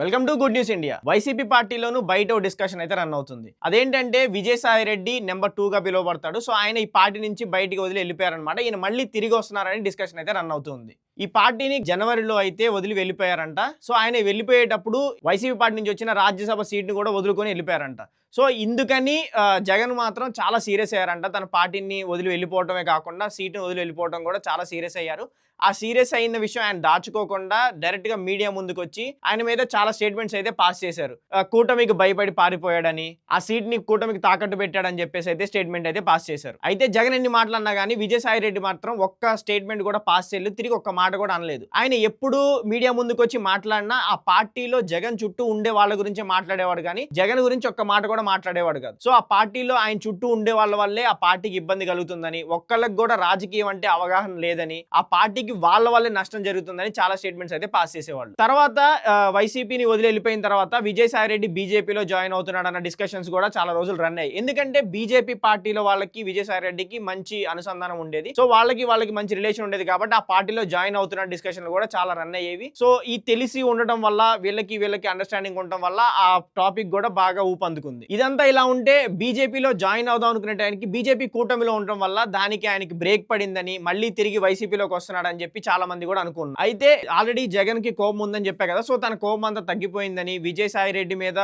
Welcome to good news India YCP పార్టీలోనూ బయట discussion అయితే run అవుతుంది. అదేంటంటే విజయసాయి రెడ్డి నెంబర్ టూ గా పిలువబడతాడు. సో ఆయన ఈ పార్టీ నుంచి బయటికి వదిలి వెళ్ళిపోయారనమాట ఈయన మళ్ళీ తిరిగి వస్తున్నారని డిస్కషన్ అయితే రన్ అవుతుంది. ఈ పార్టీని జనవరిలో అయితే వదిలి వెళ్ళిపోయారంట. సో ఆయన వెళ్ళిపోయేటప్పుడు వైసీపీ పార్టీ నుంచి వచ్చిన రాజ్యసభ సీట్ని కూడా వదులుకొని వెళ్ళిపోయారంట. సో ఇందుకని జగన్ మాత్రం చాలా సీరియస్ అయ్యారంట. తన పార్టీని వదిలి వెళ్ళిపోవటమే కాకుండా సీట్ని వదిలి వెళ్ళిపోవడం కూడా చాలా సీరియస్ అయ్యారు. ఆ సీరియస్ అయిన విషయం ఆయన దాచుకోకుండా డైరెక్ట్గా మీడియా ముందుకు వచ్చి ఆయన మీద చాలా స్టేట్మెంట్స్ అయితే పాస్ చేశారు. కూటమికి భయపడి పారిపోయాడని ఆ సీట్ని కూటమికి తాకట్టు పెట్టాడని చెప్పేసి అయితే స్టేట్మెంట్ అయితే పాస్ చేశారు. అయితే జగన్ ఎన్ని మాటలన్నా కానీ విజయసాయి రెడ్డి మాత్రం ఒక్క స్టేట్మెంట్ కూడా పాస్ చేయలేదు. తిరిగి ఒక్క మాట కూడా అనలేదు. ఆయన ఎప్పుడు మీడియా ముందుకు వచ్చి మాట్లాడినా ఆ పార్టీలో జగన్ చుట్టూ ఉండే వాళ్ళ గురించి మాట్లాడేవాడు కానీ జగన్ గురించి ఒక్క మాట కూడా మాట్లాడేవాడు కాదు. సో ఆ పార్టీలో ఆయన చుట్టూ ఉండే వాళ్ళ వల్లే ఆ పార్టీకి ఇబ్బంది కలుగుతుందని ఒక్కళ్ళకి కూడా రాజకీయం అంటే అవగాహన లేదని ఆ పార్టీకి వాళ్ళ వల్లే నష్టం జరుగుతుందని చాలా స్టేట్మెంట్స్ అయితే పాస్ చేసేవాళ్ళు. తర్వాత వైసీపీని వదిలి వెళ్ళిపోయిన తర్వాత విజయసాయి రెడ్డి బీజేపీలో జాయిన్ అవుతున్నాడు అన్న డిస్కషన్స్ కూడా చాలా రోజులు రన్ అయ్యాయి. ఎందుకంటే బీజేపీ పార్టీలో వాళ్ళకి విజయసాయి రెడ్డికి మంచి అనుసంధానం ఉండేది. సో వాళ్ళకి వాళ్ళకి మంచి రిలేషన్ ఉండేది కాబట్టి ఆ పార్టీలో జాయిన్ అవుతున్న డిస్కషన్లు కూడా చాలా రన్ అయ్యేవి. సో ఈ తెలిసి ఉండటం వల్ల వీళ్ళకి వీళ్ళకి అండర్స్టాండింగ్ ఉండటం వల్ల ఆ టాపిక్ కూడా బాగా ఊపందుకుంది. ఇదంతా ఇలా ఉంటే బీజేపీలో జాయిన్ అవుదాం అనుకునే టైంకి బీజేపీ కూటమిలో ఉండటం వల్ల దానికి ఆయనకి బ్రేక్ పడిందని మళ్ళీ తిరిగి వైసీపీలోకి వస్తున్నాడని చెప్పి చాలా మంది కూడా అనుకున్నారు. అయితే ఆల్రెడీ జగన్కి కోపం ఉందని చెప్పా కదా సో తన కోపం అంతా తగ్గిపోయిందని విజయసాయి రెడ్డి మీద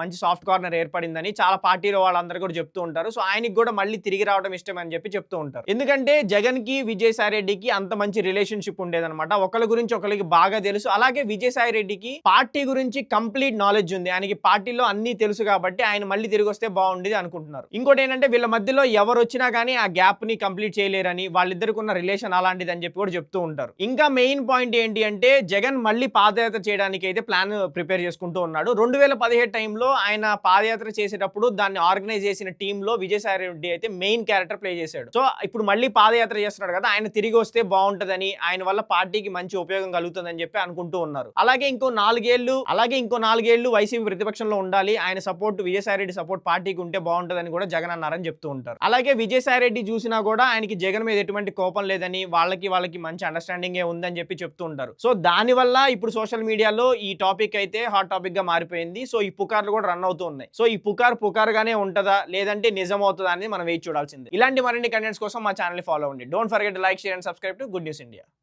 మంచి సాఫ్ట్ కార్నర్ ఏర్పడిందని చాలా పార్టీలో వాళ్ళందరూ కూడా చెప్తూ ఉంటారు. సో ఆయనకి కూడా మళ్ళీ తిరిగి రావడం ఇష్టం అని చెప్పి చెప్తూ ఉంటారు. ఎందుకంటే జగన్కి విజయసాయి రెడ్డికి అంత మంచి రిలేషన్షిప్ ఉండేదన్నమాట. ఒకరి గురించి ఒకరికి బాగా తెలుసు. అలాగే విజయసాయి రెడ్డికి పార్టీ గురించి కంప్లీట్ నాలెడ్జ్ ఉంది. ఆయనకి పార్టీలో అన్ని తెలుసు కాబట్టి ఆయన మళ్ళీ తిరిగి వస్తే బాగుండేది అనుకుంటున్నారు. ఇంకోటి ఏంటంటే వీళ్ళ మధ్యలో ఎవరు వచ్చినా కానీ ఆ గ్యాప్ని కంప్లీట్ చేయలేరని వాళ్ళిద్దరికి ఉన్న రిలేషన్ అలాంటిది అని చెప్పి కూడా చెప్తూ ఉంటారు. ఇంకా మెయిన్ పాయింట్ ఏంటి అంటే జగన్ మళ్ళీ పాదయాత్ర చేయడానికి అయితే ప్లాన్ ప్రిపేర్ చేసుకుంటూ ఉన్నాడు. రెండు వేల పదిహేడు టైంలో ఆయన పాదయాత్ర చేసేటప్పుడు దాన్ని ఆర్గనైజ్ చేసిన టీమ్లో విజయసాయి రెడ్డి అయితే మెయిన్ క్యారెక్టర్ ప్లే చేశాడు. సో ఇప్పుడు మళ్ళీ పాదయాత్ర చేస్తున్నాడు కదా ఆయన తిరిగి వస్తే బాగుంటుందని ఆయన వల్ల పార్టీకి మంచి ఉపయోగం కలుగుతుందని చెప్పి అనుకుంటూ ఉన్నారు. అలాగే ఇంకో నాలుగేళ్ళు అలాగే ఇంకో నాలుగేళ్ళు వైసీపీ ప్రతిపక్షంలో ఉండాలి. ఆయన సపోర్ట్ విజయసాయి రెడ్డి సపోర్ట్ పార్టీకి ఉంటే బాగుంటుందని కూడా జగన్ అన్నారని చెప్తూ ఉంటారు. అలాగే విజయసాయి రెడ్డి చూసినా కూడా ఆయనకి జగన్ మీద ఎటువంటి కోపం లేదని వాళ్ళకి వాళ్ళకి మంచి అండర్స్టాండింగ్ ఉందని చెప్పి చెప్తూ ఉంటారు. సో దాని వల్ల ఇప్పుడు సోషల్ మీడియాలో ఈ టాపిక్ అయితే హాట్ టాపిక్గా మారిపోయింది. సో ఈ పుకార్లు కూడా రన్ అవుతూ ఉన్నాయి. సో ఈ పుకార్ పుకారుగానే ఉంటుందా? లేదంటే నిజం అవుతుందా అనేది మనం వేచి చూడాల్సింది. ఇలాంటి మరిన్ని కంటెంట్స్ కోసం మా ఛానల్ ఫాలో అవ్వండి. Don't forget like share and subscribe to good news India